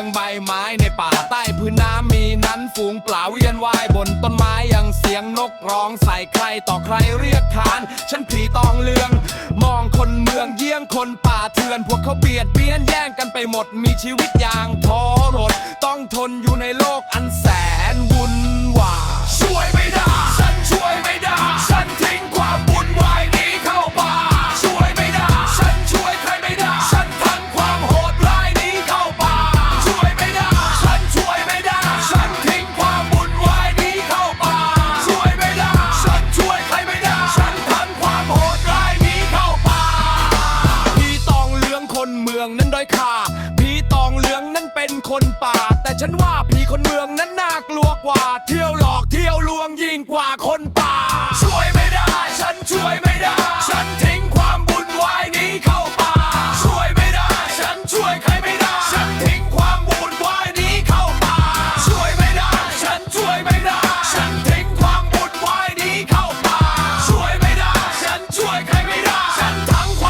ยงใบไม้ในป่าใต้พื้นน้ำมีนั้นฝูงปลาเวียนว่ายบนต้นไม้ยังเสียงนกร้องใส่ใครต่อใครเรียกขาน ฉันผีตองเลือง มองคนเมืองเยี่ยงคนป่าเถื่อน พวกเขาเบียดเบียนแย่งกันไปหมดมีชีวิตอย่างทรหดต้องทนอยู่ในโลกอันแสน คนป่า แต่ฉันว่าผีคนเมืองนั้นน่ากลัวกว่า เที่ยวหลอกเที่ยวลวงยิ่งกว่าคนป่า ช่วยไม่ได้ ฉันช่วยไม่ได้ ฉันทิ้งความบุญไว้นี้เข้าป่า ช่วยไม่ได้ ฉันช่วยใครไม่ได้ ฉันทิ้งความบุญไว้นี้เข้าป่า ช่วยไม่ได้ ฉันช่วยไม่ได้ ฉันทิ้งความบุญไว้นี้เข้าป่า ช่วยไม่ได้ ฉันช่วยใครไม่ได้ ฉันทั้งความ